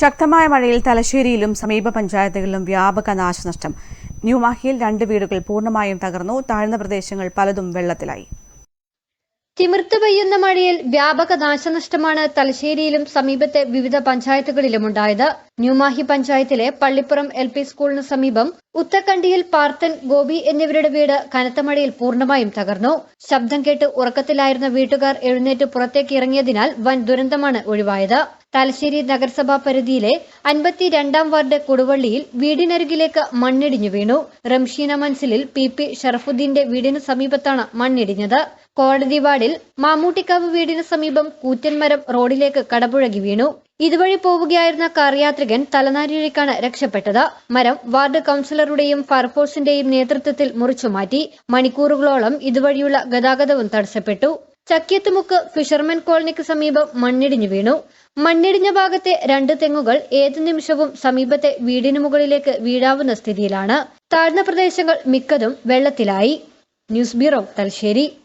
ശക്തമായ മഴയിൽ തലശ്ശേരിയിലും സമീപ പഞ്ചായത്തുകളിലും വ്യാപക നാശനഷ്ടം. ന്യൂമാഹിയിൽ രണ്ട് വീടുകൾ പൂർണമായും തകർന്നു. താഴ്ന്ന പ്രദേശങ്ങൾ പലതും വെള്ളത്തിലായി. തിമിർത്ത് പെയ്യുന്ന മഴയിൽ വ്യാപക നാശനഷ്ടമാണ് തലശ്ശേരിയിലും സമീപത്തെ വിവിധ പഞ്ചായത്തുകളിലും ഉണ്ടായത്. ന്യൂമാഹി പഞ്ചായത്തിലെ പള്ളിപ്പുറം എൽ പി സ്കൂളിന് സമീപം ഉത്തക്കണ്ടിയിൽ പാർത്തൻ ഗോപി എന്നിവരുടെ വീട് കനത്ത മഴയിൽ പൂർണമായും തകർന്നു. ശബ്ദം കേട്ട് ഉറക്കത്തിലായിരുന്ന വീട്ടുകാർ എഴുന്നേറ്റ് പുറത്തേക്ക് ഇറങ്ങിയതിനാൽ വൻ ദുരന്തമാണ് ഒഴിവായത്. തലശ്ശേരി നഗരസഭാ പരിധിയിലെ അൻപത്തിരണ്ടാം വാർഡ് കൊടുവള്ളിയിൽ വീടിനരികിലേക്ക് മണ്ണിടിഞ്ഞു വീണു. റംഷീന മൻസിലിൽ പി പി ഷറഫുദ്ദീന്റെ വീടിന് സമീപത്താണ് മണ്ണിടിഞ്ഞത്. കോടതി വാർഡിൽ മാമൂട്ടിക്കാവ് വീടിന് സമീപം കൂറ്റൻമരം റോഡിലേക്ക് കടപുഴകി വീണു. ഇതുവഴി പോവുകയായിരുന്ന കാർ യാത്രികൻ തലനാരിഴക്കാണ് രക്ഷപ്പെട്ടത്. മരം വാർഡ് കൌൺസിലറുടെയും ഫയർഫോഴ്സിന്റെയും നേതൃത്വത്തിൽ മുറിച്ചുമാറ്റി. മണിക്കൂറുകളോളം ഇതുവഴിയുള്ള ഗതാഗതവും തടസ്സപ്പെട്ടു. ചക്കിയത്തുമുക്ക് ഫിഷർമെൻ കോളനിക്ക് സമീപം മണ്ണിടിഞ്ഞു വീണു. മണ്ണിടിഞ്ഞ ഭാഗത്തെ രണ്ട് തെങ്ങുകൾ ഏതു നിമിഷവും സമീപത്തെ വീടിനു മുകളിലേക്ക് വീഴാവുന്ന സ്ഥിതിയിലാണ്. താഴ്ന്ന പ്രദേശങ്ങൾ മിക്കതും വെള്ളത്തിലായി. News bureau Thalassery.